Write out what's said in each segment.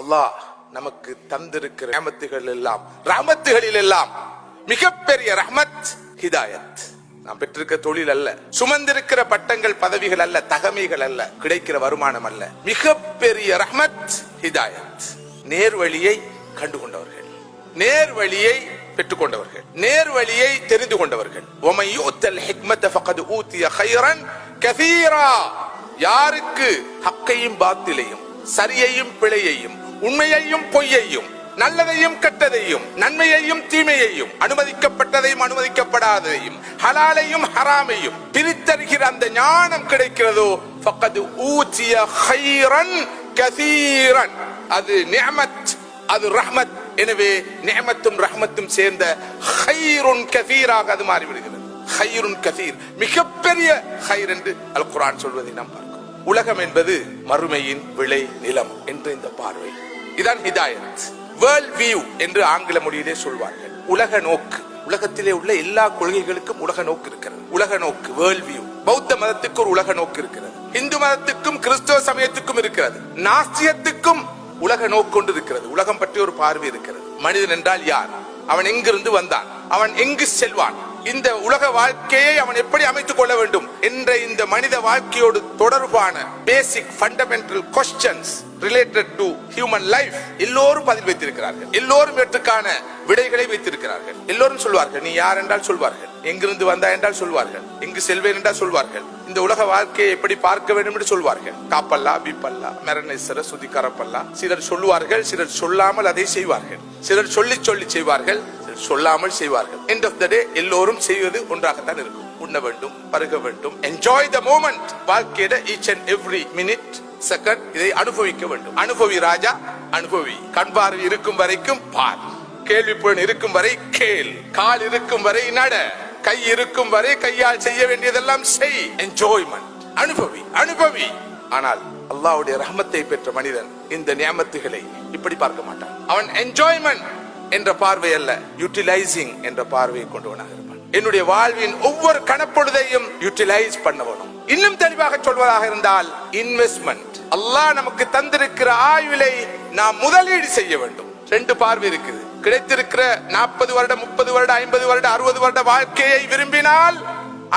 அல்லாஹ் நமக்கு தந்திருக்கிற ரஹமத்துகள் எல்லாம் ரஹமத்துகளில் எல்லாம் மிகப்பெரிய ரஹமத் ஹிதாயத். நாம் பெற்றிருக்க தொழில் அல்ல சுமந்திருக்கிற பட்டங்கள் பதவிகள் அல்ல தகமைகள் அல்ல கிடைக்கிற வருமானம் அல்ல. மிகப்பெரிய ரஹமத் ஹிதாயத். நேர்வழியை கண்டுகொண்டவர்கள். நேர்வழியை பெற்றுக்கொண்டவர்கள். நேர்வழியை தெரிந்து கொண்டவர்கள். ஒமை யூத்தல் ஹிக்மத் ஃபகத் ஊத்திய ஹைரன் கசீரா யாருக்கு? ஹக்கையும் பாத்திலையும். சரியையும் பிழையையும் உண்மையையும் பொய்யையும் நல்லதையும் கெட்டதையும் நன்மையையும் தீமையையும் அனுமதிக்கப்பட்டதையும் அனுமதிக்கப்படாததையும் ஹலாலையும் ஹராமையும் பிரித்தருகிற அந்த ஞானம் கிடைக்கிறதோ ஃபக்கது ஹைரன் கசீரன். அது நியமத் அது ரஹ்மத். எனவே நிஅமத்தும் ரஹ்மத்தும் சேர்ந்த ஹைருன் கசீராக அது மாறிவிடுகிறது. ஹைருன் கசீர் மிகப்பெரிய ஹைர் என்று அல் குரான் சொல்வதை நாம் உலகம் என்பது மறுமையின் விளை நிலம் என்று இந்த பார்வை. இதான் ஹிதாயத். வேர்ல்ட் வியூ என்று ஆங்கில மொழியிலே சொல்வார்கள். உலக நோக்கு. உலகத்திலே உள்ள எல்லா கொள்கைகளுக்கும் உலக நோக்கு இருக்கிறது. உலக நோக்கு வேர்ல்ட் வியூ பௌத்த மதத்துக்கு ஒரு உலக நோக்கு இருக்கிறது. இந்து மதத்துக்கும் கிறிஸ்தவ சமயத்துக்கும் இருக்கிறது. நாஸ்தியத்துக்கும் உலக நோக்கு கொண்டு இருக்கிறது. உலகம் பற்றி ஒரு பார்வை இருக்கிறது. மனிதன் என்றால் யார்? அவன் எங்கிருந்து வந்தான்? அவன் எங்கு செல்வான்? இந்த உலக வாழ்க்கையை அவன் எப்படி அமைத்துக் கொள்ள வேண்டும் என்ற இந்த மனித வாழ்க்கையோடு தொடர்பான basic fundamental questions related to human life எல்லோரும் பதில் வைத்திருக்கிறார்கள். எல்லோரும் இவற்றுக்கான விடைகளை வைத்திருக்கிறார்கள். எல்லோரும் சொல்வார்கள் நீ யார் என்றால் சொல்வார்கள். எங்கிருந்து வந்தா என்றால் சொல்வார்கள். எங்கு செல்வேன் என்றால் சொல்வார்கள். இந்த உலக வாழ்க்கையை எப்படி பார்க்க வேண்டும் என்று சொல்வார்கள். காப்பல்லா பிப்பல்லா மெரநேஸ்வர சுதிகரப்பல்லா சிலர் சொல்லுவார்கள் சிலர் சொல்லாமல் அதை செய்வார்கள். சிலர் சொல்லி சொல்லி செய்வார்கள். சொல்லாமல் செய்வார்கள். எண்ட் ஆஃப் த டே எல்லோரும் செய்வது ஒன்றாகத்தான் இருக்கும். உண்ண வேண்டும் பருக வேண்டும் என்ஜாய் த மூமெண்ட் வாழ்க்கையில each and every minute second இதை அனுபவிக்க வேண்டும். அனுபவி ராஜா அனுபவி. கண் பார்வை இருக்கும் வரைக்கும் பார். கேள்விப்புலன் இருக்கும் வரை கேள். கால் இருக்கும் வரை நட. கை இருக்கும் வரை கையால் செய்ய வேண்டியதெல்லாம் செய். என்ஜாய்மெண்ட் அனுபவி அனுபவி. ஆனால் அல்லாஹ்வுடைய ரஹமத்தை பெற்ற மனிதன் இந்த நியமத்துகளை இப்படி பார்க்க மாட்டான். அவன் என்ஜாய்மெண்ட் என்ற பார்வை அல்ல. யூட்டிலைசிங் என்ற பார்வையை கொண்டவனாக இருப்பான் என்னுடைய வாழ்வின் ஒவ்வொரு கணப்பொழுதையும் யூட்டிலைஸ் பண்ணவனும். இன்னும் தெளிவாக சொல்வதாக இருந்தால் இன்வெஸ்ட்மெண்ட் அல்லாஹ் நமக்கு தந்திருக்கிற ஆயுளை நாம் முதலீடு செய்ய வேண்டும். ரெண்டு பார்வை இருக்குது. கிடைத்திருக்கிற நாற்பது வருடம் முப்பது வருடம் ஐம்பது வருடம் அறுபது வருட வாழ்க்கையை விரும்பினால்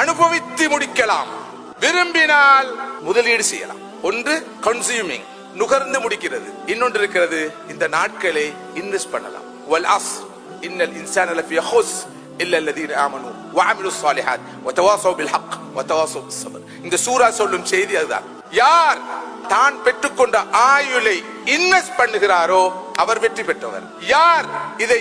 அனுபவித்து முடிக்கலாம். விரும்பினால் முதலீடு செய்யலாம். ஒன்று கன்சியூமிங் நுகர்ந்து முடிக்கிறது. இன்னொன்று இருக்கிறது இந்த நாட்களை இன்வெஸ்ட் பண்ணலாம். வல் அஸ் இன்னல் இன்சான லஃபி ஹுஸ் இல்ல الذين آمنوا وعملوا الصالحات وتواصوا بالحق وتواصوا بالصبر இந்த சூரா சொல்லும் செய்தி அதுதான் யார் தான் பெற்றுக்கொண்ட ஆயுளை இன்வெஸ்ட் பண்ணுகிறாரோ அவர் வெற்றி பெற்றவர் யார் இதை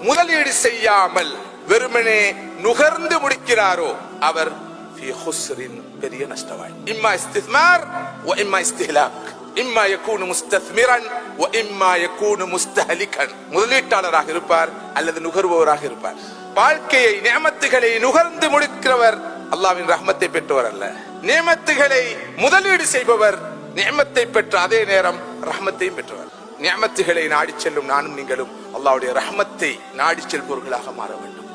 முதலீடு செய்யாமல் வெறுமனே நுகர்ந்து முடிக்கிறாரோ அவர் في خسر பெரிய நஷ்டவாய் இம்மா இஸ்திஸ்மார் وإما استهلاك இம்மா யகூனு முஸ்தஸ்மிரன் ஒ இம்மா யகூனு முஸ்தஹலிகன் முதலீட்டாளராக இருப்பார் அல்லது நுகர்பவராக இருப்பார். வாழ்க்கையை நியமத்துகளை நுகர்ந்து முடிக்கிறவர் அல்லாவின் ரஹமத்தை பெற்றவர் அல்ல. நியமத்துகளை முதலீடு செய்பவர் நியமத்தை பெற்ற அதே நேரம் ரஹ்மத்தையும் பெற்றவர். நியமத்துகளை நாடி செல்லும் நானும் நீங்களும் அல்லாவுடைய ரஹமத்தை நாடி செல்பவர்களாக மாற வேண்டும்.